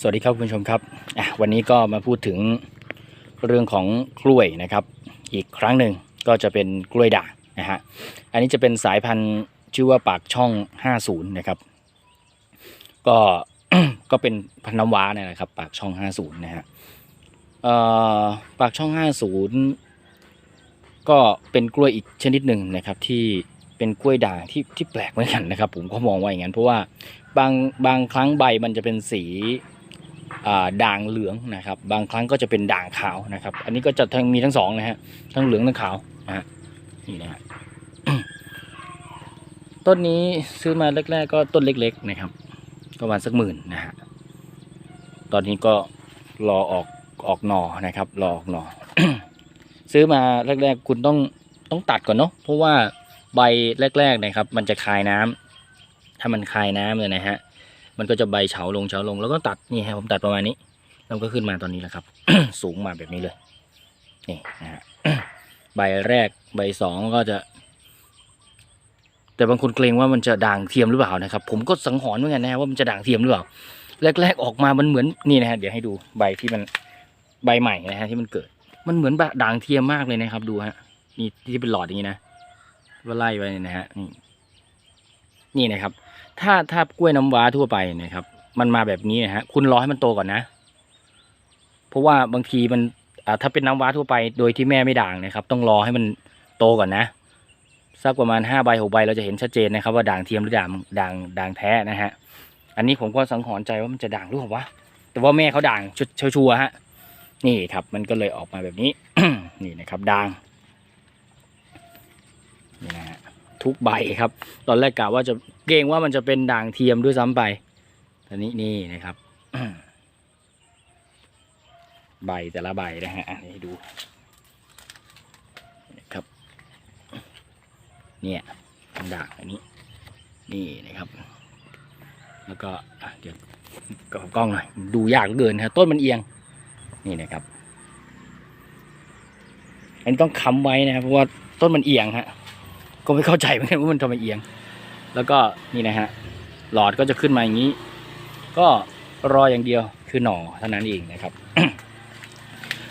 สวัสดีครับคุณผู้ชมครับวันนี้ก็มาพูดถึงเรื่องของกล้วยนะครับ อีกครั้งหนึ่งก็จะเป็นกล้วยด่างนะฮะอันนี้จะเป็นสายพันธุ์ชื่อว่าปากช่อง 50 นะครับ ก็ก็เป็นพันธุ์น้ำว้าเนี่ยนะครับ ปากช่อง 50 นะฮะปากช่อง 50 ก็เป็นกล้วยอีกชนิดหนึ่งนะครับที่เป็นกล้วยด่างที่ที่แปลกเหมือนกันนะครับ ผมก็มองว่าอย่างนั้นเพราะว่าบางบางครั้งใบมันจะเป็นสี ด่างเหลืองนะครับ บางครั้งก็จะเป็นด่างขาวนะครับ อันนี้ก็จะทั้งมีทั้งสองนะฮะทั้งเหลืองทั้งขาวนะฮะนี่นะฮะต้นนี้ซื้อมาแรกๆก็ต้นเล็ก ๆ นะครับประมาณสักหมื่นนะฮะตอนนี้ก็รอออกออกหน่อนะครับ รอออกหน่อซื้อมาแรก ๆ คุณต้องต้องตัดก่อนเนาะเพราะว่าใบแรก ๆนะครับ มันจะคายน้ำถ้ามันคายน้ำเลยนะฮะ มันก็จะใบเฉาลงเฉาลงแล้วก็ตัดนี่ฮะผมตัดประมาณนี้แล้วก็ขึ้นมาตอนนี้แหละครับ สูงมาแบบนี้เลยนี่นะฮะใบแรกใบสองก็จะ แต่บางคนเกรงว่ามันจะด่างเทียมหรือเปล่านะครับ ผมก็สังหรณ์เหมือนกันนะฮะว่ามันจะด่างเทียมหรือเปล่าแรก ๆ ออกมามันเหมือนนี่นะฮะเดี๋ยวให้ดูใบที่มันใบใหม่นะฮะที่มันเกิด มันเหมือนแบบด่างเทียมมากเลยนะครับ ดูฮะนี่ที่เป็นหลอดอย่างนี้นะว่าไล่ไปเนี่ยนะฮะนี่นี่นะครับ ถ้าถ้ากล้วยน้ำว้าทั่วไปนะครับ มันมาแบบนี้นะฮะคุณรอให้มันโตก่อนนะ เพราะว่าบางทีมันถ้าเป็นน้ำว้าทั่วไปโดยที่แม่ไม่ด่างนะครับ ต้องรอให้มันโตก่อนนะสักประมาณห้าใบหกใบเราจะเห็นชัดเจนนะครับ ว่าด่างเทียมหรือด่างด่างด่างแท้นะฮะอันนี้ผมก็สังหรณ์ใจว่ามันจะด่างหรือเปล่าวะแต่ว่าแม่เขาด่างชัวชัวร์ฮะนี่ครับ มันก็เลยออกมาแบบนี้นี่นะครับด่างนี่นะฮะ ทุกใบครับ ตอนแรกกะว่าจะเกรงว่ามันจะเป็นด่างเทียมด้วยซ้ำไปตอนนี้นี่นะครับ ใบแต่ละใบนะฮะอะให้ดูนะครับ เนี่ยด่างอันนี้ นี่นะครับ แล้วก็เดี๋ยวกับกล้องหน่อยดูยากเหลือเกินครับต้นมันเอียง นี่นะครับอันนี้ต้องค้ำไว้นะครับเพราะว่าต้นมันเอียงฮะ ก็ไม่เข้าใจเหมือนกันว่ามันทำไมเอียง แล้วก็นี่นะฮะหลอดก็จะขึ้นมาอย่างนี้ ก็รออย่างเดียวคือหน่อเท่านั้นเองนะครับ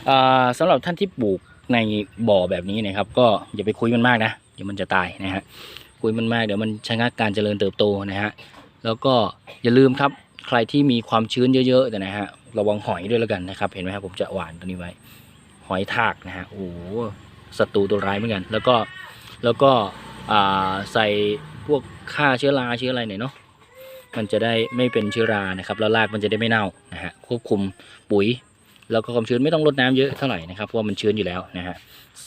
อ่าสำหรับท่านที่ปลูกในบ่อแบบนี้นะครับ ก็อย่าไปคุยมันมากนะเดี๋ยวมันจะตายนะฮะคุยมันมากเดี๋ยวมันชะงักการเจริญเติบโตนะฮะแล้วก็อย่าลืมครับใครที่มีความชื้นเยอะๆแต่นะฮะระวังหอยด้วยแล้วกันนะครับ เห็นไหมครับผมจะหวานตัวนี้ไว้ หอยทากนะฮะโอ้ศัตรูตัวร้ายเหมือนกัน แล้วก็ แล้วก็ใส่พวกฆ่าเชื้อราเชื้ออะไรหน่อยเนาะมันจะได้ไม่เป็นเชื้อรานะครับแล้วรากมันจะได้ไม่เน่านะฮะควบคุมปุ๋ย แล้วก็ความชื้นไม่ต้องลดน้ำเยอะเท่าไหร่นะครับเพราะว่ามันชื้นอยู่แล้วนะฮะ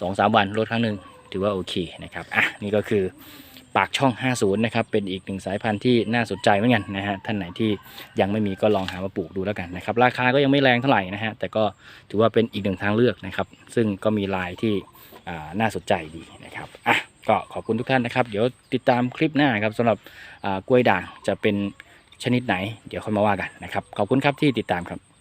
สองสามวันลดครั้งหนึ่งถือว่าโอเคนะครับอะนี่ก็คือ ปากช่อง 50 นะครับ เป็นอีกหนึ่งสายพันธุ์ที่น่าสนใจเหมือนกันนะฮะท่านไหนที่ยังไม่มีก็ลองหามาปลูกดูแล้วกันนะครับ ราคาก็ยังไม่แรงเท่าไหร่นะฮะแต่ก็ถือว่าเป็นอีกหนึ่งทางเลือกนะครับ ซึ่งก็มีลายที่น่าสนใจดีนะครับอะก็ขอบคุณทุกท่านนะครับ เดี๋ยวติดตามคลิปหน้าครับสำหรับกล้วยด่างจะเป็นชนิดไหน เดี๋ยวค่อยมาว่ากันนะครับขอบคุณครับที่ติดตามครับ